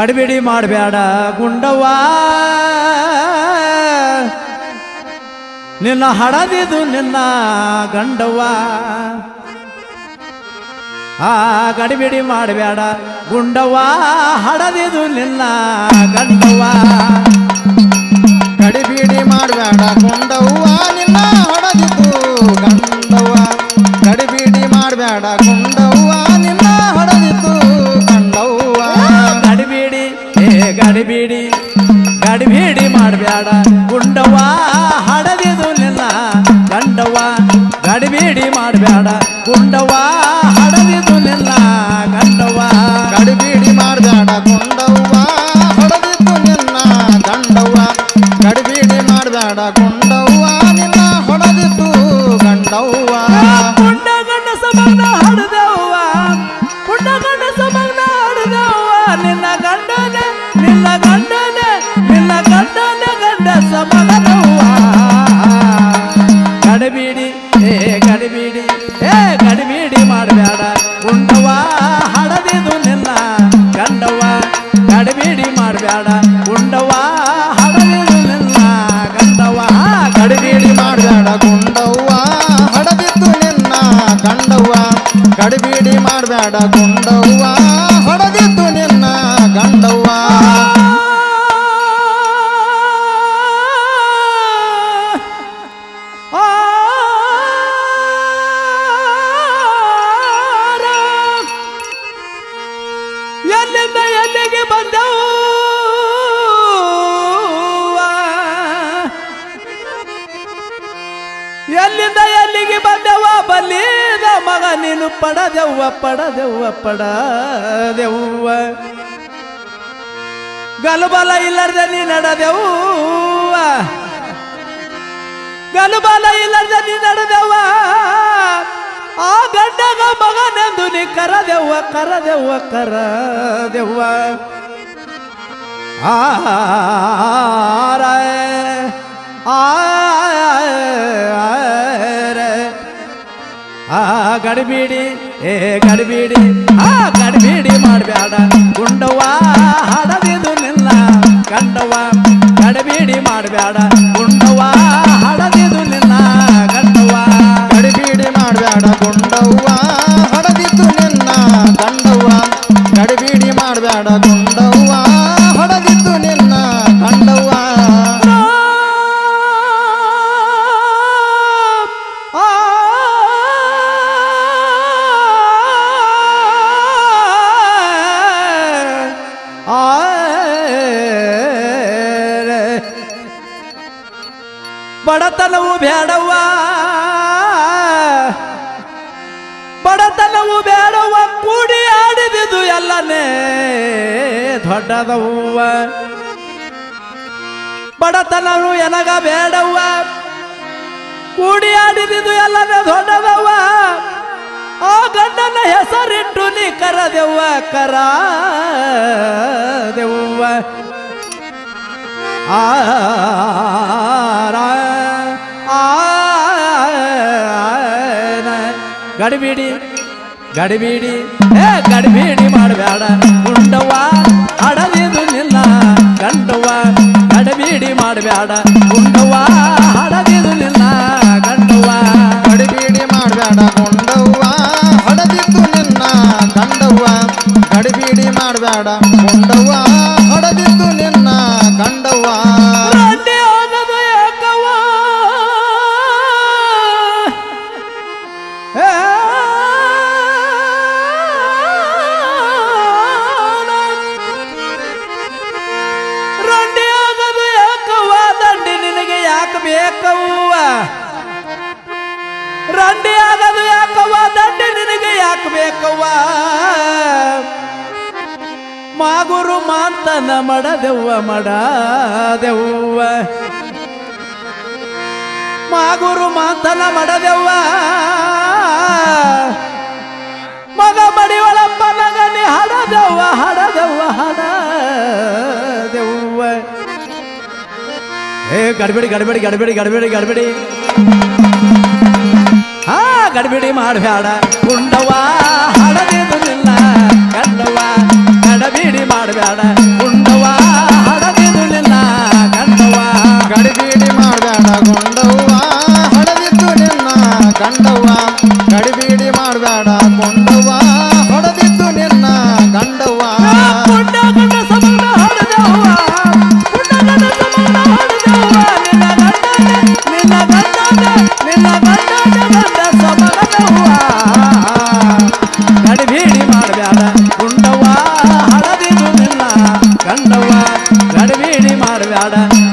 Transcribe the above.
ಗಡಿಬಿಡಿ ಮಾಡಬೇಡ ಗುಂಡವ್ವ. ನಿನ್ನ ಹಡದಿದು ನಿನ್ನ ಗಂಡವ್ವ. ಆ ಗಡಿಬಿಡಿ ಮಾಡಬೇಡ ಗುಂಡವ್ವ ಹಡದಿದು ನಿನ್ನ ಗಂಡವ್ವ. ಮಾಡಬೇಡ ಗುಂಡವ್ವ ಹಡದಿದು ನಿನ್ನ ಗಂಡವ್ವ ಗಡಿಬೇಡಿ ಮಾಡಬೇಡ ಮಾಡಬೇಡ ಬಲ್ಲಿದ ಮಗ ನೀನು ಪಡದೆವ್ವ ಪಡದೆವ್ವ ಪಡದೆವ್ವ. ಗಲಬಲ ಇಲ್ಲದೆ ನೀ ನಡೆದೆವ್ವ. ಗಲಬಲ ಇಲ್ಲದೆ ನೀ ನಡೆದೆವ್ವ. ಆ ಗಡ್ಡಗ ಮಗನೆಂದು ನೀ ಕರದೆವ್ವ ಕರದೆವ್ವ ಕರದೆವ್ವ. ಆ ಗಡಿಬಿಡಿ ಏ ಗಡಿಬೀಡಿ ಆ ಗಡಿಬಿಡಿ ಬಡತನವು ಬೇಡವ್ವ ಬಡತನವು ಬೇಡವ್ವ ಕೂಡಿ ಆಡಿದಿದು ಎಲ್ಲನೇ ದೊಡ್ಡದವ್ವ. ಬಡತನವು ಎನಗ ಬೇಡವ್ವ ಕೂಡಿ ಆಡಿದಿದು ಎಲ್ಲನೇ ದೊಡ್ಡದವ್ವ. ಆ ಗಂಡನ ಹೆಸರಿಟ್ಟು ನೀ ಕರದೆವ್ವ ಕರ ದೆವ್ವ ಆರ ಗಡಿಬಿಡಿ, ಗಡಿಬೀಡಿ. ಏ, ಗಡಿಬೀಡಿ ಮಾಡಬೇಡ. ಗುಂಡವ್ವ ಹಡದಿದು ನಿಲ್ಲ ಗಂಡವ್ವ. ಗಡಿಬೀಡಿ ಮಾಡಬೇಡ. ಉಂಡವ್ವ ಹಡದಿದು ನಿಲ್ಲ ಗಂಡವ್ವ. ಗಡಿಬೀಡಿ ಮಾಡಬೇಡ, ಉಂಡವ್ವ. ಹಡದಿದ್ದು ನಿನ್ನ ಗಂಡವ್ವ. ಗಡಿಬೀಡಿ ಮಾಡಬೇಡ. ಮಾಗುರು ಮಾಂತನ ಮಡದೆವ್ವ ಮಡದೆವ್ವ. ಮಾಗುರು ಮಾಂತನ ಮಡದೆವ್ವ. ಮಗ ಮಡಿವಳಪ್ಪ ನಗನಿ ಹಡದೆವ್ವ ಹಡದೆವ್ವ ಹಡದೆವ್ವ. ಏ, ಗಡ್ಬಿಡಿ ಗಡ್ಬಿಡಿ ಗಡ್ಬಿಡಿ ಗಡ್ಬಿಡಿ ಗಡ್ಬಿಡಿ. ಆ ಗಡ್ಬಿಡಿ ಮಾಡಬೇಡ ಗುಂಡವ್ವ ಮಾಡಬೇಡ